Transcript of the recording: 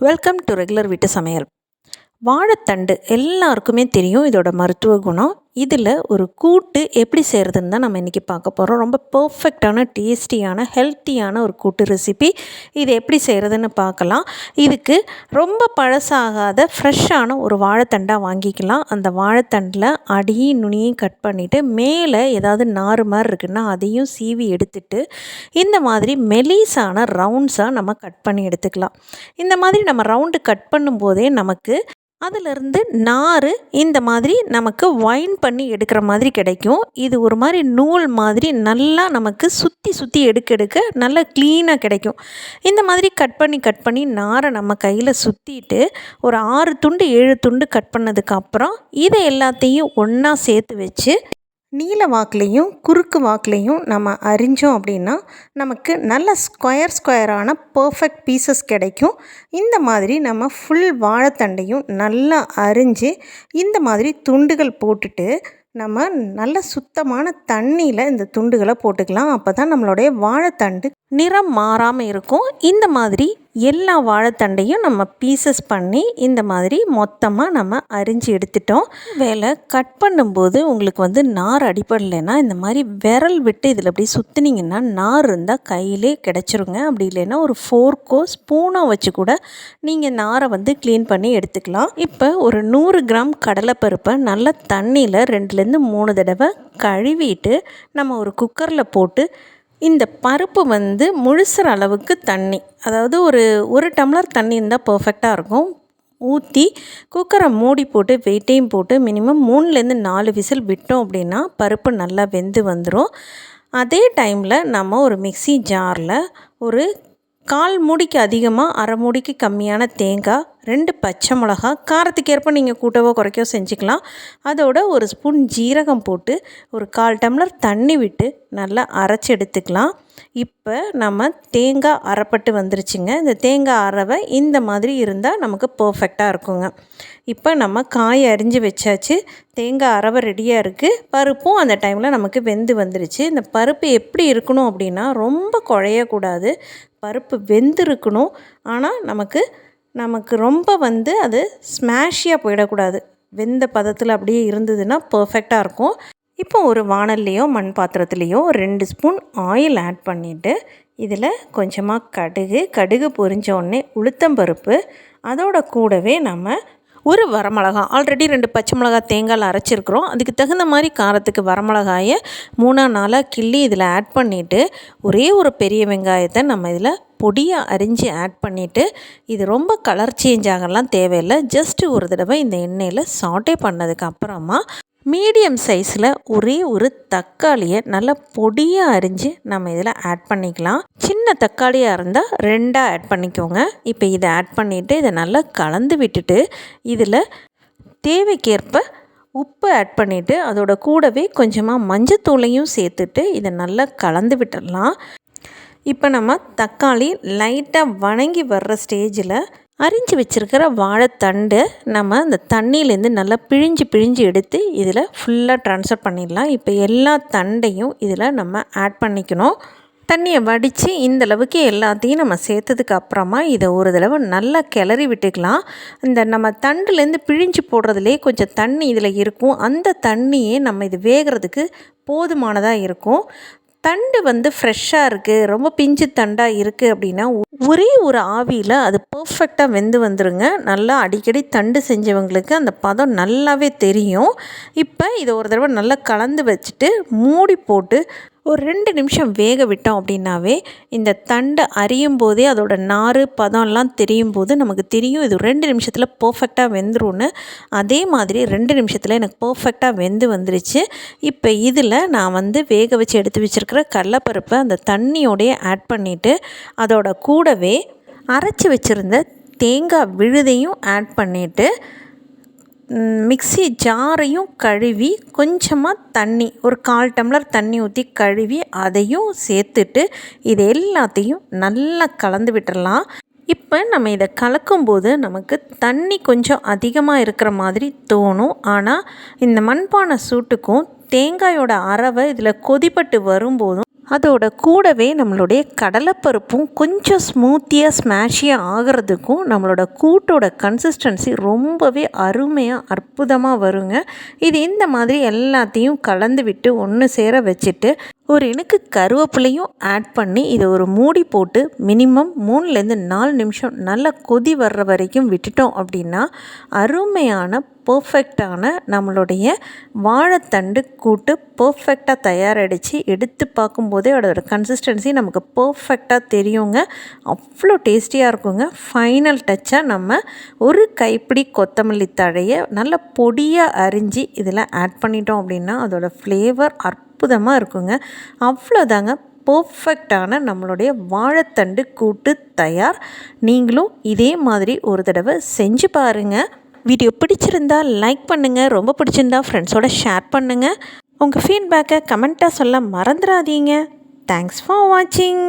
Welcome to regular வீட்டு சமையல். வாழைத்தண்டு எல்லாருக்குமே தெரியும் இதோட மருத்துவ குணம். இதில் ஒரு கூட்டு எப்படி செய்கிறதுன்னு தான் நம்ம இன்றைக்கி பார்க்க போகிறோம். ரொம்ப பர்ஃபெக்டான டேஸ்டியான ஹெல்த்தியான ஒரு கூட்டு ரெசிபி இது எப்படி செய்கிறதுன்னு பார்க்கலாம். இதுக்கு ரொம்ப பழசாகாத ஃப்ரெஷ்ஷான ஒரு வாழைத்தண்டாக வாங்கிக்கலாம். அந்த வாழைத்தண்டில் அடியும் நுனியும் கட் பண்ணிவிட்டு மேலே ஏதாவது நார் மாதிரி இருக்குன்னா அதையும் சீவி எடுத்துட்டு இந்த மாதிரி மெலிசான ரவுண்ட்ஸாக நம்ம கட் பண்ணி எடுத்துக்கலாம். இந்த மாதிரி நம்ம ரவுண்டு கட் பண்ணும்போதே நமக்கு அதிலிருந்து நார் இந்த மாதிரி நமக்கு வைன் பண்ணி எடுக்கிற மாதிரி கிடைக்கும். இது ஒரு மாதிரி நூல் மாதிரி நல்லா நமக்கு சுற்றி சுற்றி எடுக்க எடுக்க நல்லா க்ளீனாக கிடைக்கும். இந்த மாதிரி கட் பண்ணி கட் பண்ணி நாரை நம்ம கையில் சுற்றிட்டு ஒரு ஆறு துண்டு ஏழு துண்டு கட் பண்ணதுக்கப்புறம் இதை எல்லாத்தையும் ஒன்றா சேர்த்து வச்சு நீல வாக்குலேயும் குறுக்கு வாக்குலேயும் நம்ம அரிஞ்சோம் அப்படின்னா நமக்கு நல்ல ஸ்கொயர் ஸ்கொயரான பர்ஃபெக்ட் பீசஸ் கிடைக்கும். இந்த மாதிரி நம்ம ஃபுல் வாழைத்தண்டையும் நல்லா அரிஞ்சு இந்த மாதிரி துண்டுகள் போட்டுட்டு நம்ம நல்ல சுத்தமான தண்ணியில் இந்த துண்டுகளை போட்டுக்கலாம். அப்போ தான் நம்மளுடைய வாழைத்தண்டு நிறம் மாறாமல் இருக்கும். இந்த மாதிரி எல்லா வாழைத்தண்டையும் நம்ம பீசஸ் பண்ணி இந்த மாதிரி மொத்தமாக நம்ம அரிஞ்சு எடுத்துட்டோம். வேலை கட் பண்ணும்போது உங்களுக்கு வந்து நார் அடிப்படலைன்னா இந்த மாதிரி விரல் விட்டு இதில் அப்படி சுற்றுனீங்கன்னா நார் இருந்தால் கையிலே கிடச்சிருங்க. அப்படி இல்லைன்னா ஒரு ஃபோர்க்கோ ஸ்பூனோ வச்சு கூட நீங்கள் நாரை வந்து க்ளீன் பண்ணி எடுத்துக்கலாம். இப்போ ஒரு நூறு கிராம் கடலைப்பருப்பை நல்லா தண்ணியில் ரெண்டுலேருந்து மூணு தடவை கழுவிட்டு நம்ம ஒரு குக்கரில் போட்டு இந்த பருப்பு வந்து முழுசுற அளவுக்கு தண்ணி. அதாவது ஒரு ஒரு டம்ளர் தண்ணி இருந்தால் பர்ஃபெக்டாக இருக்கும். ஊற்றி குக்கரை மூடி போட்டு வெயிட்டையும் போட்டு மினிமம் மூணுலேருந்து நாலு விசில் விட்டோம் அப்படின்னா பருப்பு நல்லா வெந்து வந்துடும் அதே டைமில் நம்ம ஒரு மிக்சி ஜாரில் ஒரு கால் மூடிக்கு அதிகமாக அரை மூடிக்கு கம்மியான தேங்காய் ரெண்டு பச்சை மிளகா காரத்துக்கு ஏற்ப நீங்கள் கூட்டவோ குறைக்கவோ செஞ்சுக்கலாம். அதோட ஒரு ஸ்பூன் ஜீரகம் போட்டு ஒரு கால் டம்ளர் தண்ணி விட்டு நல்லா அரைச்சி எடுத்துக்கலாம். இப்போ நம்ம தேங்காய் அரைப்பட்டு வந்துருச்சுங்க. இந்த தேங்காய் அறவை இந்த மாதிரி இருந்தால் நமக்கு பர்ஃபெக்டாக இருக்குங்க. இப்போ நம்ம காய் அரிஞ்சு வச்சாச்சு. தேங்காய் அரவை ரெடியாக இருக்குது பருப்பும் அந்த டைமில் நமக்கு வெந்து வந்துருச்சு. இந்த பருப்பு எப்படி இருக்கணும் அப்படின்னா ரொம்ப குழையக்கூடாது. பருப்பு வெந்திருக்கணும். ஆனால் நமக்கு நமக்கு ரொம்ப வந்து அது ஸ்மாஷியாக போயிடக்கூடாது. வெந்த பதத்தில் அப்படியே இருந்ததுன்னா பர்ஃபெக்டாக இருக்கும். இப்போ ஒரு வானல்லையோ மண் பாத்திரத்துலேயோ ரெண்டு ஸ்பூன் ஆயில் ஆட் பண்ணிவிட்டு இதில் கொஞ்சமாக கடுகு கடுகு பொரிஞ்ச உடனே உளுத்தம்பருப்பு அதோட கூடவே நம்ம ஒரு வரமிளகா ஆல்ரெடி ரெண்டு பச்சை மிளகா தேங்காயில் அரைச்சிருக்கிறோம். அதுக்கு தகுந்த மாதிரி காரத்துக்கு வரமிளகாயை மூணா நாளாக கிள்ளி இதில் ஆட் பண்ணிவிட்டு ஒரே ஒரு பெரிய வெங்காயத்தை நம்ம இதில் பொடியாக அரிஞ்சு ஆட் பண்ணிவிட்டு இது ரொம்ப கலர் சேஞ்ச் ஆகலாம் தேவையில்லை. ஜஸ்ட்டு ஒரு தடவை இந்த எண்ணெயில் சாட்டே பண்ணதுக்கு அப்புறமா மீடியம் சைஸில் ஒரே ஒரு தக்காளியை நல்லா பொடியாக அரிஞ்சு நம்ம இதில் ஆட் பண்ணிக்கலாம். சின்ன தக்காளியாக இருந்தால் ரெண்டாக ஆட் பண்ணிக்கோங்க. இப்போ இதை ஆட் பண்ணிவிட்டு இதை நல்லா கலந்து விட்டுட்டு இதில் தேவைக்கேற்ப உப்பு ஆட் பண்ணிவிட்டு அதோட கூடவே கொஞ்சமாக மஞ்சத்தூளையும் சேர்த்துட்டு இதை நல்லா கலந்து விட்டுடலாம். இப்போ நம்ம தக்காளி லைட்டாக வணங்கி வர்ற ஸ்டேஜில் அரிஞ்சு வச்சுருக்கிற வாழைத்தண்டு நம்ம அந்த தண்ணியிலேருந்து நல்லா பிழிஞ்சு பிழிஞ்சு எடுத்து இதில் ஃபுல்லாக ட்ரான்ஸ்ஃபர் பண்ணிடலாம். இப்போ எல்லா தண்டையும் இதில் நம்ம ஆட் பண்ணிக்கணும். தண்ணியை வடித்து இந்தளவுக்கு எல்லாத்தையும் நம்ம சேர்த்ததுக்கு அப்புறமா இதை ஒரு தடவை நல்லா கிளறி விட்டுக்கலாம். இந்த நம்ம தண்டுலேருந்து பிழிஞ்சு போடுறதுலே கொஞ்சம் தண்ணி இதில் இருக்கும். அந்த தண்ணியே நம்ம இது வேகிறதுக்கு போதுமானதாக இருக்கும். தண்டு வந்து ஃப்ரெஷ்ஷாக இருக்குது ரொம்ப பிஞ்சு தண்டாக இருக்குது அப்படின்னா ஒரே ஒரு ஆவியில் அது பர்ஃபெக்டாக வெந்து வந்துருங்க. நல்லா அடிக்கடி தண்டு செஞ்சவங்களுக்கு அந்த பதம் நல்லாவே தெரியும். இப்போ இதை ஒரு தடவை நல்லா கலந்து வச்சுட்டு மூடி போட்டு ஒரு ரெண்டு நிமிஷம் வேக விட்டோம் அப்படின்னாவே இந்த தண்டை அறியும் போதே அதோட நார் பதம்லாம் தெரியும் போது நமக்கு தெரியும் இது ரெண்டு நிமிஷத்தில் பர்ஃபெக்டாக வெந்துரும்னு. அதே மாதிரி ரெண்டு நிமிஷத்தில் எனக்கு பர்ஃபெக்டாக வெந்து வந்துருச்சு. இப்போ இதில் நான் வந்து வேக வச்சு எடுத்து வச்சுருக்கிற கடலப்பருப்பை அந்த தண்ணியோடைய ஆட் பண்ணிவிட்டு அதோட கூடவே அரைச்சி வச்சுருந்த தேங்காய் விழுதையும் ஆட் பண்ணிவிட்டு மிக்சி ஜாரையும் கழுவி கொஞ்சமாக தண்ணி ஒரு கால் டம்ளர் தண்ணி ஊற்றி கழுவி அதையும் சேர்த்துட்டு இது எல்லாத்தையும் நல்லா கலந்து விட்டுடலாம் இப்போ நம்ம இதை கலக்கும்போது நமக்கு தண்ணி கொஞ்சம் அதிகமாக இருக்கிற மாதிரி தோணும். ஆனால் இந்த மண்பானை சூட்டுக்கும் தேங்காயோட அரவை இதில் கொதிப்பட்டு வரும்போதும் அதோட கூடவே நம்மளுடைய கடலைப்பருப்பும் கொஞ்சம் ஸ்மூத்தியாக ஸ்மேஷியாக ஆகிறதுக்கும் நம்மளோட கூட்டோட கன்சிஸ்டன்சி ரொம்பவே அருமையாக அற்புதமாக வருங்க. இது இந்த மாதிரி எல்லாத்தையும் கலந்து விட்டு ஒன்று சேர வச்சுட்டு ஒரு இனுக்கு கருவேப்பிலையும் ஆட் பண்ணி இதை ஒரு மூடி போட்டு மினிமம் மூணுலேருந்து நாலு நிமிஷம் நல்லா கொதி வர்ற வரைக்கும் விட்டுட்டோம் அப்படின்னா அருமையான பர்ஃபெக்டான நம்மளுடைய வாழைத்தண்டு கூட்டு பர்ஃபெக்டாக தயாராகிடுச்சு எடுத்து பார்க்கும்போதே அதோட கன்சிஸ்டன்சி நமக்கு பர்ஃபெக்டாக தெரியுங்க. அவ்வளோ டேஸ்டியாக இருக்குங்க. ஃபைனல் டச்சாக நம்ம ஒரு கைப்பிடி கொத்தமல்லி தழையை நல்லா பொடியாக அரிஞ்சு இதில் ஆட் பண்ணிட்டோம் அப்படின்னா அதோடய ஃப்ளேவர் அற்புதமாக இருக்குங்க. அவ்வளோதாங்க. பர்ஃபெக்டான நம்மளுடைய வாழைத்தண்டு கூட்டு தயார். நீங்களும் இதே மாதிரி ஒரு தடவை செஞ்சு பாருங்கள் வீடியோ பிடிச்சிருந்தா லைக் பண்ணுங்கள் ரொம்ப பிடிச்சிருந்தா ஃப்ரெண்ட்ஸோட ஷேர் பண்ணுங்கள் உங்கள் ஃபீட்பேக்கை கமெண்ட்டாக சொல்ல மறந்துடாதீங்க தேங்க்ஸ் ஃபார் வாட்சிங்